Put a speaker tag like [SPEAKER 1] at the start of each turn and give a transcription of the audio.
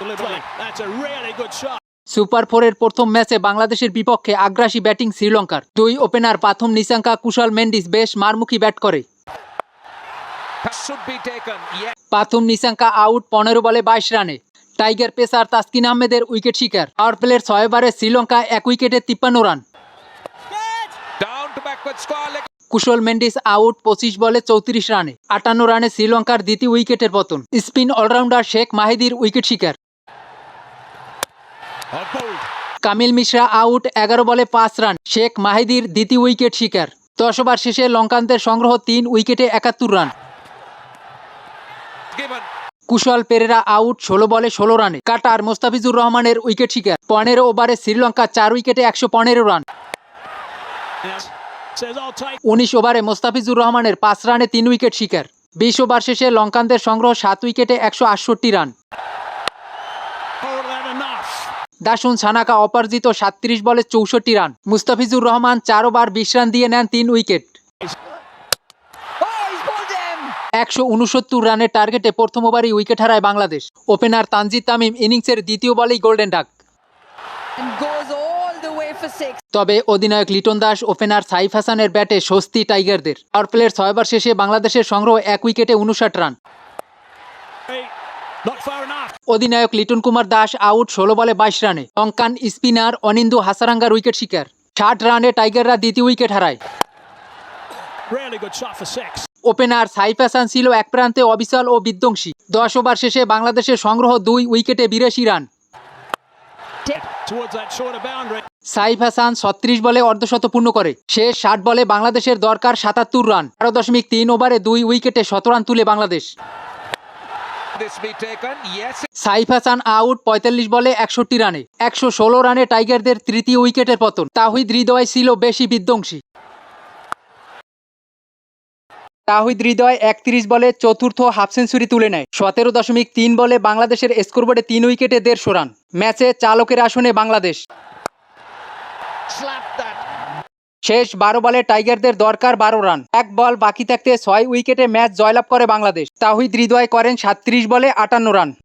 [SPEAKER 1] Deliberately. That's a really good shot.
[SPEAKER 2] Super ফোরের প্রথম ম্যাচে বাংলাদেশের বিপক্ষে আগ্রাসী ব্যাটিং শ্রীলঙ্কার দুই ওপেনার প্রথম নিশাঙ্কা কুশল মেন্ডিস বেশ মারমুখী ব্যাট করে
[SPEAKER 3] should be taken. Yes.
[SPEAKER 2] প্রথম নিশাঙ্কা আউট পনেরো বলে বাইশ রানে টাইগার পেসার তাসকিন আহমেদের উইকেট শিকার পাওয়ার প্লের ছয় ওভারে শ্রীলঙ্কা এক উইকেটে তিপ্পান্ন রান. কুশল মেন্ডিস আউট পঁচিশ বলে চৌত্রিশ রানে আটান্ন রানে শ্রীলঙ্কার দ্বিতীয় উইকেটের পতন স্পিন অলরাউন্ডার শেখ মাহিদির উইকেট শিকার. কামিল মিশ্রা আউট, এগারো বলে পাঁচ রান। শেখ মাহিদির দ্বিতীয় উইকেট শিকার। দশ ওভার শেষে লঙ্কানদের সংগ্রহ তিন উইকেটে একাত্তর রান। কুশল পেরেরা আউট, ষোলো বলে ষোলো রানে। কাটার মোস্তাফিজুর রহমানের উইকেট শিকার। পনেরো ওভারে শ্রীলঙ্কা চার উইকেটে একশো পনেরো রান. উনিশ ওভারে মোস্তাফিজুর রহমানের পাঁচ রানে তিন উইকেট শিকার। বিশ ওভার শেষে লঙ্কানদের সংগ্রহ সাত উইকেটে একশো আটষট্টি রান. দাসুন সানাকা অপরাজিত সাতত্রিশ বলে চৌষট্টি রান। মুস্তাফিজুর রহমান চার ওভার বিশ রান দিয়ে নেন তিন উইকেট। একশো উনসত্তর রানের টার্গেটে প্রথম ওভারই উইকেট হারায় বাংলাদেশ। ওপেনার তানজিদ তামিম ইনিংসের দ্বিতীয় বলেই গোল্ডেন ডাক. তবে অধিনায়ক লিটন দাস, ওপেনার সাইফ হাসানের ব্যাটে স্বস্তি টাইগারদের। পাওয়ার প্লের ছয়বার শেষে বাংলাদেশের সংগ্রহ এক উইকেটে উনষাট রান। অধিনায়ক লিটন কুমার দাস আউট ষোলো বলে বাইশ রানে। অঙ্কান স্পিনার অনিন্দু হাসারাঙ্গার উইকেট শিকার। ষাট রানে টাইগাররা দ্বিতীয় উইকেট হারায়. ওপেনার সাইফ হাসান ছিল এক প্রান্তে অবিচল ও বিধ্বংসী। দশ ওভার শেষে বাংলাদেশের সংগ্রহ দুই উইকেটে বিরাশি রান. সাইফ হাসান ছত্রিশ বলে অর্ধশত পূর্ণ করে। শেষ ষাট বলে বাংলাদেশের দরকার সাতাত্তর রান। বারো দশমিক তিন ওভারে দুই উইকেটে শত রান তুলে বাংলাদেশ। সাইফ হাসান আউট পঁয়তাল্লিশ বলে একষট্টি রানে। একশো ষোলো রানে টাইগারদের তৃতীয় উইকেটের পতন। তাহিদ হৃদয় ছিল বেশি বিধ্বংসী। তাহিদ হৃদয় একত্রিশ বলে চতুর্থ হাফ সেঞ্চুরি তুলে নেয়। সতেরো দশমিক তিন বলে বাংলাদেশের স্কোরবোর্ডে তিন উইকেটে দেড়শো রান। ম্যাচে চালকের আসনে বাংলাদেশ। শেষ বারো বলে টাইগারদের দরকার বারো রান। এক বল বাকি থাকতে ছয় উইকেটে ম্যাচ জয়লাভ করে বাংলাদেশ। তাহিদ হৃদয় করেন সাত্রিশ বলে আটান্ন রান।